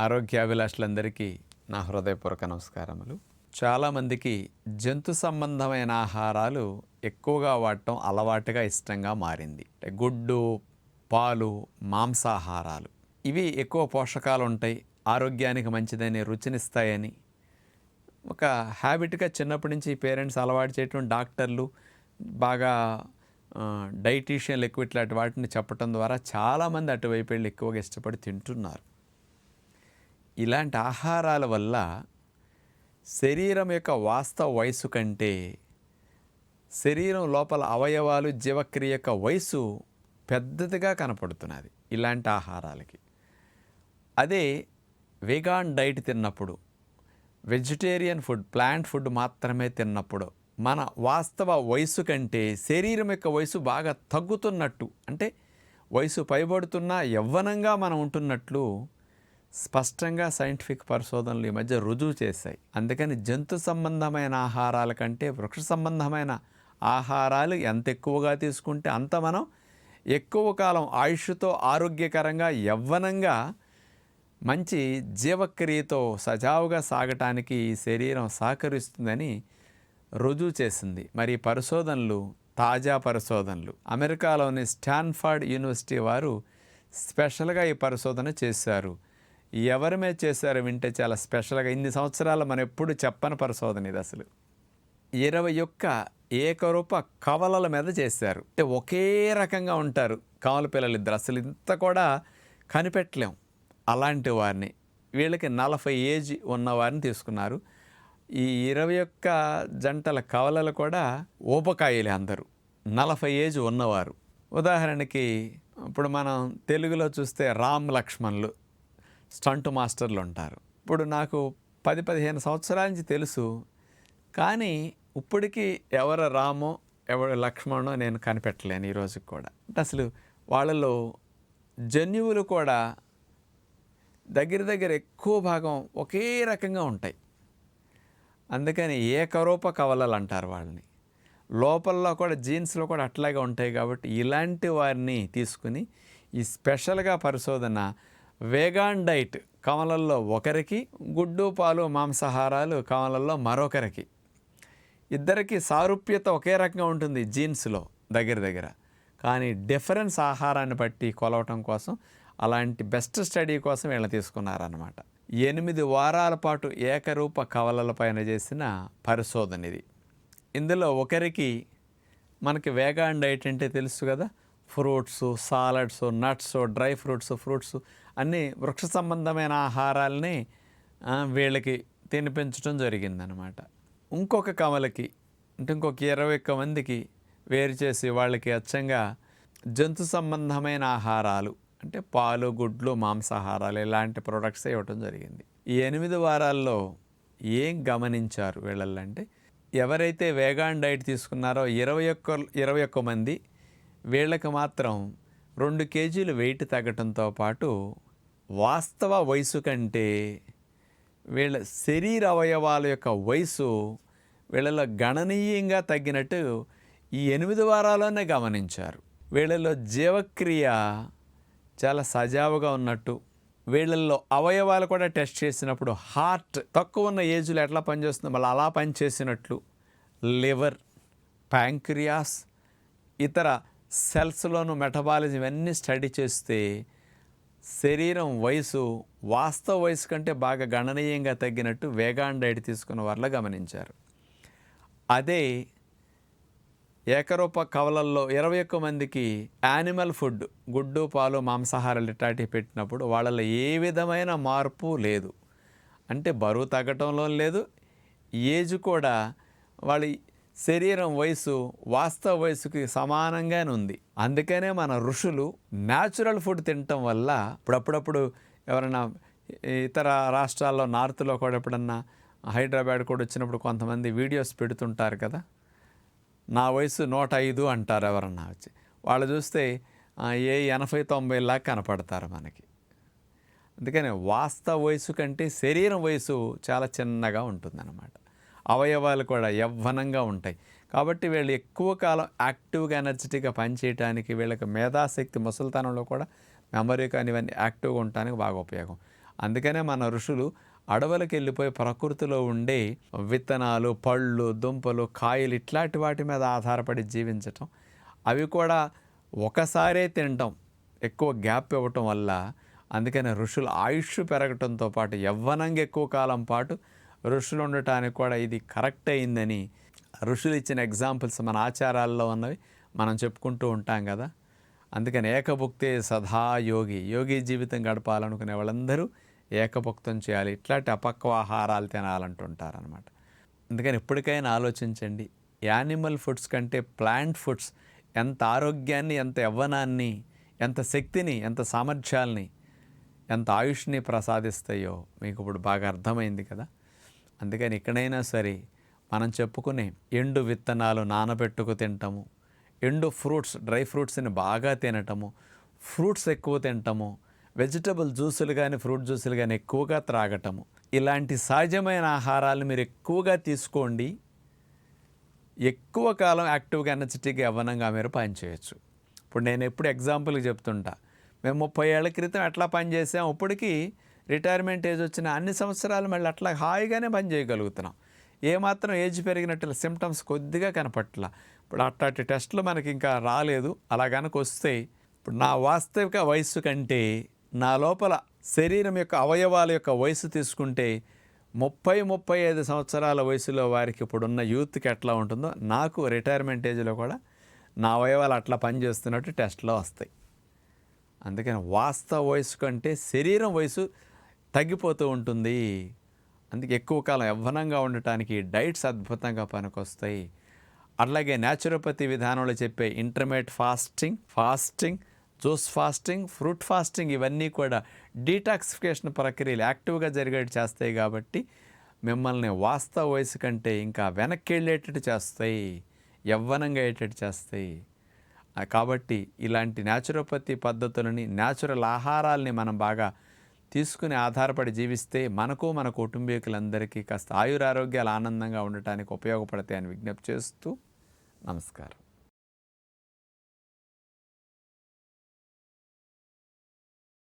ఆరోగ్యాభిలాషులందరికీ నా హృదయపూర్వక నమస్కారములు. చాలామందికి జంతు సంబంధమైన ఆహారాలు ఎక్కువగా వాడటం అలవాటుగా ఇష్టంగా మారింది. గుడ్డు పాలు మాంసాహారాలు. ఇవి ఎక్కువ పోషకాలు ఉంటాయి ఆరోగ్యానికి మంచిదని రుచినిస్తాయని. ఒక హ్యాబిట్గా చిన్నప్పటి నుంచి పేరెంట్స్ అలవాటు చేయటం డాక్టర్లు బాగా డైటీషియన్లు ఎక్కువ ఇట్లాంటి వాటిని చెప్పటం ద్వారా చాలామంది అటువైపు వెళ్ళి ఎక్కువగా ఇష్టపడి తింటున్నారు. ఇలాంటి ఆహారాల వల్ల శరీరం యొక్క వాస్తవ వయసు కంటే శరీరం లోపల అవయవాలు జీవక్రియ యొక్క వయసు పెద్దదిగా కనపడుతున్నది ఇలాంటి ఆహారాలకి. అదే వెగాన్ డైట్ తిన్నప్పుడు వెజిటేరియన్ ఫుడ్ ప్లాంట్ ఫుడ్ మాత్రమే తిన్నప్పుడు మన వాస్తవ వయసు కంటే శరీరం యొక్క వయసు బాగా తగ్గుతున్నట్టు అంటే వయసు పైబడుతున్నా యవ్వనంగా మనం ఉంటున్నట్లు స్పష్టంగా సైంటిఫిక్ పరిశోధనలు ఈ మధ్య రుజువు చేశాయి. అందుకని జంతు సంబంధమైన ఆహారాల కంటే వృక్ష సంబంధమైన ఆహారాలు ఎంత ఎక్కువగా తీసుకుంటే అంత మనం ఎక్కువ కాలం ఆయుష్తో ఆరోగ్యకరంగా యవ్వనంగా మంచి జీవక్రియతో సజావుగా సాగటానికి ఈ శరీరం సహకరిస్తుందని రుజువు చేసింది. మరి పరిశోధనలు తాజా పరిశోధనలు. అమెరికాలోని స్టాన్ఫర్డ్ యూనివర్సిటీ వారు స్పెషల్గా ఈ పరిశోధన చేశారు. ఎవరి మీద చేశారో వింటే చాలా స్పెషల్గా. ఇన్ని సంవత్సరాలు మనం ఎప్పుడు చెప్పని పరిశోధన ఇది అసలు. ఇరవై ఒక్క ఏకరూప కవలల మీద చేశారు. అంటే ఒకే రకంగా ఉంటారు కవల పిల్లలు ఇద్దరు. అసలు ఇంత కూడా కనిపెట్టలేం అలాంటి వారిని. వీళ్ళకి నలభై ఏజ్ ఉన్న వారిని తీసుకున్నారు. ఈ ఇరవై ఒక్క జంటల కవలలు కూడా ఊపకాయలే అందరూ. నలభై ఏజ్ ఉన్నవారు. ఉదాహరణకి ఇప్పుడు మనం తెలుగులో చూస్తే రామ్ లక్ష్మణులు. స్టంట్ మాస్టర్లు ఉంటారు ఇప్పుడు నాకు పది పదిహేను సంవత్సరాల నుంచి తెలుసు. కానీ ఇప్పటికీ ఎవరు రామో ఎవరు లక్ష్మణో నేను కనిపెట్టలేను ఈరోజుకి కూడా. అంటే అసలు వాళ్ళలో జన్యువులు కూడా దగ్గర దగ్గర ఎక్కువ భాగం ఒకే రకంగా ఉంటాయి. అందుకని ఏకరూప కవలలు అంటారు వాళ్ళని. లోపల్లో కూడా జీన్స్లో కూడా అట్లాగే ఉంటాయి కాబట్టి ఇలాంటి వారిని తీసుకుని ఈ స్పెషల్గా పరిశోధన వేగాన్ డైట్ కమలల్లో ఒకరికి గుడ్డు పాలు మాంసాహారాలు కమలల్లో మరొకరికి. ఇద్దరికి సారూప్యత ఒకే రకంగా ఉంటుంది జీన్స్లో దగ్గర దగ్గర. కానీ డిఫరెన్స్ ఆహారాన్ని బట్టి కొలవటం కోసం అలాంటి బెస్ట్ స్టడీ కోసం వీళ్ళని తీసుకున్నారన్నమాట. ఎనిమిది వారాల పాటు ఏకరూప కవలల పైన చేసిన పరిశోధన ఇది. ఇందులో ఒకరికి మనకి వేగాన్ డైట్ అంటే తెలుసు కదా? Fruits salads nuts dry fruits fruits అన్నీ వృక్ష సంబంధమైన ఆహారాలని వీళ్ళకి తినిపించడం జరిగిందనమాట. ఇంకొక కమలకి అంటే ఇంకొక ఇరవై ఒక్క మందికి వేరు చేసి వాళ్ళకి అచ్చంగా జంతు సంబంధమైన ఆహారాలు అంటే పాలు గుడ్లు మాంసాహారాలు ఇలాంటి ప్రొడక్ట్స్ ఇవ్వటం జరిగింది. ఈ ఎనిమిది వారాల్లో ఏం గమనించారు వీళ్ళల్లో అంటే ఎవరైతే వేగాన్ డైట్ తీసుకున్నారో ఇరవై ఒక్క ఇరవై ఒక్క మంది వీళ్ళకి మాత్రం రెండు కేజీలు వెయిట్ తగ్గటంతో పాటు వాస్తవ వయసు కంటే వీళ్ళ శరీర అవయవాల యొక్క వయసు వీళ్ళలో గణనీయంగా తగ్గినట్టు ఈ ఎనిమిది వారాల్లోనే గమనించారు. వీళ్ళలో జీవక్రియ చాలా సజావుగా ఉన్నట్టు వీళ్ళల్లో అవయవాలు కూడా టెస్ట్ చేసినప్పుడు హార్ట్ తక్కువ ఉన్న ఏజ్లో ఎట్లా పనిచేస్తుందో మళ్ళీ అలా పనిచేసినట్లు లివర్ ప్యాంక్రియాస్ ఇతర సెల్స్లోను మెటబాలిజం ఇవన్నీ స్టడీ చేస్తే శరీరం వయసు వాస్తవ వయసు కంటే బాగా గణనీయంగా తగ్గినట్టు వేగాండైడ్ డైట్ తీసుకున్న వాళ్ళ గమనించారు. అదే ఏకరూప కవలల్లో ఇరవై ఒక్క మందికి యానిమల్ ఫుడ్ గుడ్డు పాలు మాంసాహారాలు ఇట్లాంటివి పెట్టినప్పుడు వాళ్ళలో ఏ విధమైన మార్పు లేదు. అంటే బరువు తగ్గటంలో లేదు ఏజ్ కూడా వాళ్ళ శరీరం వయసు వాస్తవ వయసుకి సమానంగానే ఉంది. అందుకనే మన ఋషులు న్యాచురల్ ఫుడ్ తినటం వల్ల ఇప్పుడప్పుడప్పుడు ఎవరైనా ఇతర రాష్ట్రాల్లో నార్త్లో కూడా ఎప్పుడన్నా హైదరాబాద్ కూడా వచ్చినప్పుడు కొంతమంది వీడియోస్ పెడుతుంటారు కదా. నా వయసు నూట ఐదు అంటారు ఎవరన్నా వచ్చి. వాళ్ళు చూస్తే ఏ ఎనభై తొంభై లాగా కనపడతారు మనకి. అందుకని వాస్తవ వయసు కంటే శరీరం వయసు చాలా చిన్నగా ఉంటుందన్నమాట. అవయవాలు కూడా యవ్వనంగా ఉంటాయి. కాబట్టి వీళ్ళు ఎక్కువ కాలం యాక్టివ్గా ఎనర్జెటిక్గా పనిచేయడానికి వీళ్ళకి మేధాశక్తి ముసలితనంలో కూడా మెమరీ కానీ ఇవన్నీ యాక్టివ్గా ఉండటానికి బాగా ఉపయోగం. అందుకనే మన ఋషులు అడవులకు వెళ్ళిపోయి ప్రకృతిలో ఉండే విత్తనాలు పళ్ళు దుంపలు కాయలు ఇట్లాంటి వాటి మీద ఆధారపడి జీవించటం. అవి కూడా ఒకసారే తినటం ఎక్కువ గ్యాప్ ఇవ్వటం వల్ల అందుకని ఋషుల ఆయుష్ పెరగటంతో పాటు యవ్వనంగా ఎక్కువ కాలం పాటు ఋషులు ఉండటానికి కూడా ఇది కరెక్ట్ అయిందని ఋషులు ఇచ్చిన ఎగ్జాంపుల్స్ మన ఆచారాల్లో ఉన్నవి మనం చెప్పుకుంటూ ఉంటాం కదా. అందుకని ఏకభుక్తే సదా యోగి యోగి జీవితం గడపాలనుకునే వాళ్ళందరూ ఏకభుక్తం చేయాలి. ఇట్లాంటి అపక్వ ఆహారాలు తినాలంటుంటారనమాట అందుకని ఎప్పటికైనా ఆలోచించండి. యానిమల్ ఫుడ్స్ కంటే ప్లాంట్ ఫుడ్స్ ఎంత ఆరోగ్యాన్ని ఎంత యవ్వనాన్ని ఎంత శక్తిని ఎంత సామర్థ్యాల్ని ఎంత ఆయుష్ని ప్రసాదిస్తాయో మీకు ఇప్పుడు బాగా అర్థమైంది కదా. అందుకని ఎక్కడైనా సరే మనం చెప్పుకునే ఎండు విత్తనాలు నానబెట్టుకు తింటాము ఎండు ఫ్రూట్స్ డ్రై ఫ్రూట్స్ని బాగా తినటము ఫ్రూట్స్ ఎక్కువ తింటాము వెజిటబుల్ జ్యూసులు కానీ ఫ్రూట్ జ్యూసులు కానీ ఎక్కువగా త్రాగటము. ఇలాంటి సహజమైన ఆహారాలు మీరు ఎక్కువగా తీసుకోండి. ఎక్కువ కాలం యాక్టివ్గా ఎనర్జెటిక్గా యవ్వనంగా మీరు పనిచేయచ్చు ఇప్పుడు నేను ఎప్పుడు ఎగ్జాంపుల్కి చెప్తుంటా. మేము ముప్పై ఏళ్ళ క్రితం ఎట్లా పని చేసాం? ఇప్పటికీ రిటైర్మెంట్ ఏజ్ వచ్చిన అన్ని సంవత్సరాలు మళ్ళీ అట్లా హాయిగానే పని చేయగలుగుతున్నాం. ఏమాత్రం ఏజ్ పెరిగినట్టు సిమ్టమ్స్ కొద్దిగా కనపట్ల. ఇప్పుడు అట్లాంటి టెస్టులు మనకి ఇంకా రాలేదు. అలా కనుక వస్తే ఇప్పుడు నా వాస్తవిక వయస్సు కంటే నా లోపల శరీరం యొక్క అవయవాల యొక్క వయసు తీసుకుంటే ముప్పై ముప్పై ఐదు సంవత్సరాల వయసులో వారికి ఇప్పుడున్న యూత్కి ఎట్లా ఉంటుందో నాకు రిటైర్మెంట్ ఏజ్లో కూడా నా అవయవాలు అట్లా పనిచేస్తున్నట్టు టెస్ట్లో వస్తాయి. అందుకని వాస్తవ వయసు కంటే శరీరం వయసు తగ్గిపోతూ ఉంటుంది. అందుకే ఎక్కువ కాలం యవ్వనంగా ఉండటానికి డైట్స్ అద్భుతంగా పనికొస్తాయి. అలాగే న్యాచురోపతి విధానంలో చెప్పే intermediate fasting fasting juice fasting fruit fasting ఇవన్నీ కూడా డీటాక్సిఫికేషన్ ప్రక్రియలు యాక్టివ్గా జరిగేట్టు చేస్తాయి కాబట్టి మిమ్మల్ని వాస్తవ వయసు కంటే ఇంకా వెనక్కి వెళ్ళేటట్టు చేస్తాయి. యవ్వనంగా అయ్యేటట్టు చేస్తాయి. కాబట్టి ఇలాంటి న్యాచురోపతి పద్ధతులని న్యాచురల్ ఆహారాల్ని మనం బాగా తీసుకుని ఆధారపడి జీవిస్తే మనకు మన కుటుంబీకులందరికీ కాస్త ఆయురారోగ్యాలు ఆనందంగా ఉండటానికి ఉపయోగపడతాయని విజ్ఞప్తి చేస్తూ నమస్కారం.